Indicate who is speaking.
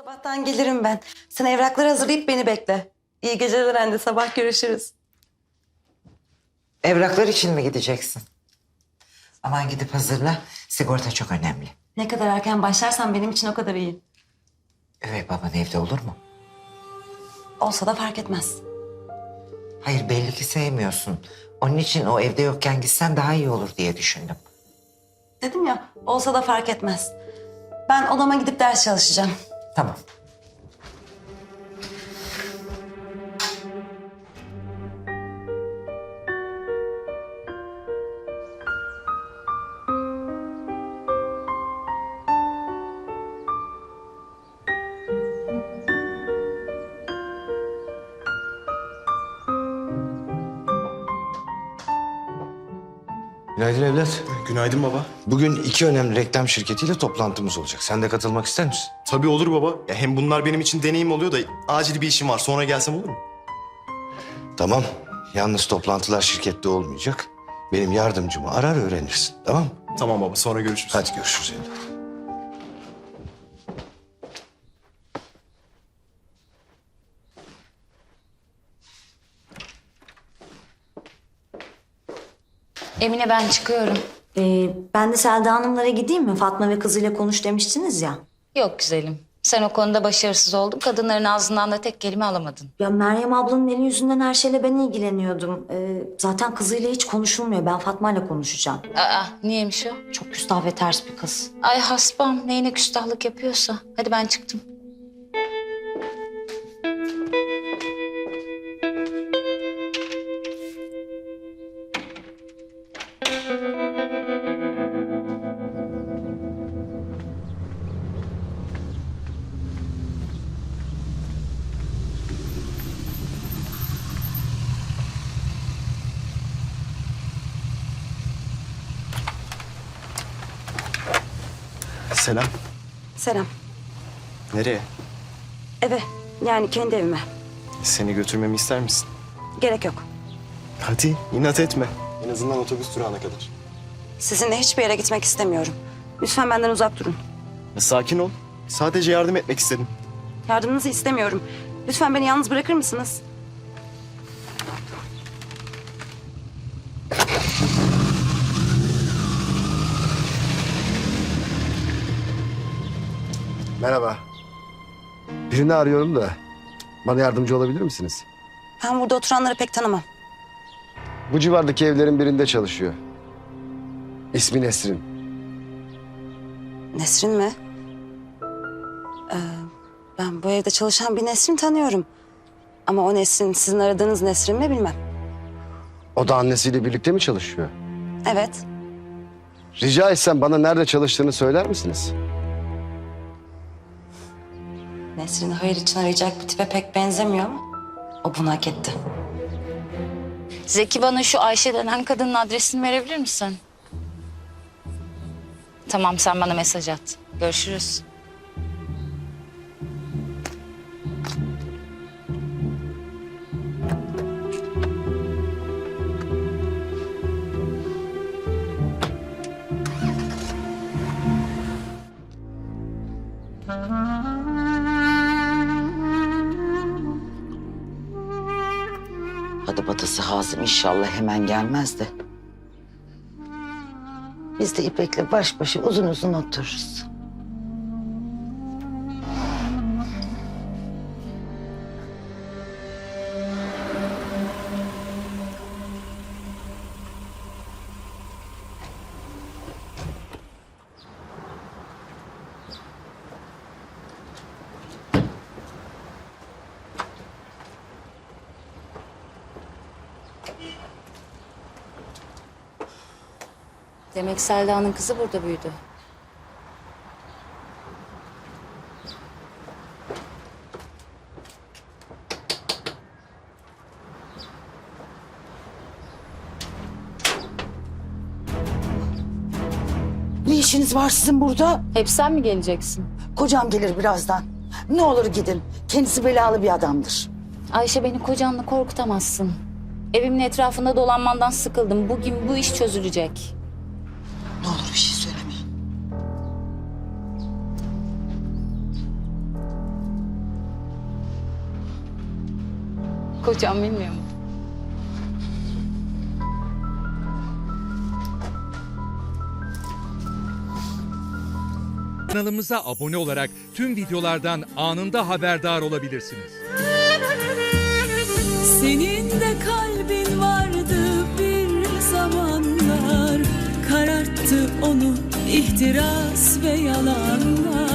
Speaker 1: Sabahtan gelirim ben. Sen evrakları hazırlayıp beni bekle. İyi geceler anne. Sabah görüşürüz.
Speaker 2: Evraklar için mi gideceksin? Aman gidip hazırla. Sigorta çok önemli.
Speaker 1: Ne kadar erken başlarsan benim için o kadar iyi.
Speaker 2: Üvey baban evde olur mu?
Speaker 1: Olsa da fark etmez.
Speaker 2: Hayır belli ki sevmiyorsun. Onun için o evde yokken gitsen daha iyi olur diye düşündüm.
Speaker 1: Dedim ya olsa da fark etmez. Ben odama gidip ders çalışacağım.
Speaker 2: Tamam.
Speaker 3: Günaydın evlat.
Speaker 4: Günaydın baba.
Speaker 3: Bugün iki önemli reklam şirketiyle toplantımız olacak. Sen de katılmak ister misin?
Speaker 4: Tabii olur baba. Ya hem bunlar benim için deneyim oluyor da acil bir işim var. Sonra gelsem olur mu?
Speaker 3: Tamam. Yalnız toplantılar şirkette olmayacak. Benim yardımcımı arar öğrenirsin. Tamam mı?
Speaker 4: Tamam baba sonra görüşürüz.
Speaker 3: Hadi görüşürüz evlat.
Speaker 5: Emine ben çıkıyorum.
Speaker 6: Ee, ben de Selda Hanımlara gideyim mi? Fatma ve kızıyla konuş demiştiniz ya.
Speaker 5: Yok güzelim. Sen o konuda başarısız oldun. Kadınların ağzından da tek kelime alamadın.
Speaker 6: Ya Meryem ablanın eli yüzünden her şeyle ben ilgileniyordum. Ee, zaten kızıyla hiç konuşulmuyor. Ben Fatma'yla konuşacağım.
Speaker 5: Aa niyeymiş o?
Speaker 6: Çok küstah ve ters bir kız.
Speaker 5: Ay hasbam neyine küstahlık yapıyorsa. Hadi ben çıktım.
Speaker 4: Selam.
Speaker 1: Selam.
Speaker 4: Nereye?
Speaker 1: Eve. Yani kendi evime.
Speaker 4: Seni götürmemi ister misin?
Speaker 1: Gerek yok.
Speaker 4: Hadi inat etme. En azından otobüs durağına kadar.
Speaker 1: Sizinle hiçbir yere gitmek istemiyorum. Lütfen benden uzak durun.
Speaker 4: Sakin ol. Sadece yardım etmek istedim.
Speaker 1: Yardımınızı istemiyorum. Lütfen beni yalnız bırakır mısınız?
Speaker 7: Merhaba. Birini arıyorum da bana yardımcı olabilir misiniz?
Speaker 1: Ben burada oturanları pek tanımam.
Speaker 7: Bu civardaki evlerin birinde çalışıyor. İsmi Nesrin.
Speaker 1: Nesrin mi? Ee, ben bu evde çalışan bir Nesrin tanıyorum. Ama o Nesrin sizin aradığınız Nesrin mi bilmem.
Speaker 7: O da annesiyle birlikte mi çalışıyor?
Speaker 1: Evet.
Speaker 7: Rica etsem bana nerede çalıştığını söyler misiniz?
Speaker 1: Nesrin'i hayır için arayacak bir tipe pek benzemiyor ama o bunu hak etti.
Speaker 5: Zeki bana şu Ayşe denen kadının adresini verebilir misin? Tamam sen bana mesaj at. Görüşürüz.
Speaker 2: Hadi batısı Hazım inşallah hemen gelmez de. Biz de İpek'le baş başa uzun uzun otururuz.
Speaker 5: Demek Selda'nın kızı burada büyüdü.
Speaker 8: Ne işiniz var sizin burada?
Speaker 5: Hep sen mi geleceksin?
Speaker 8: Kocam gelir birazdan. Ne olur gidin. Kendisi belalı bir adamdır.
Speaker 5: Ayşe beni kocanla korkutamazsın. Evimin etrafında dolanmandan sıkıldım. Bugün bu iş çözülecek.
Speaker 8: Ne olur bir şey söylemeyin.
Speaker 5: Kocam bilmiyor mu?
Speaker 9: Kanalımıza abone olarak tüm videolardan anında haberdar olabilirsiniz.
Speaker 10: Seni de kalbin vardı bir zamanlar. Kararttı onu ihtiras ve yalanlar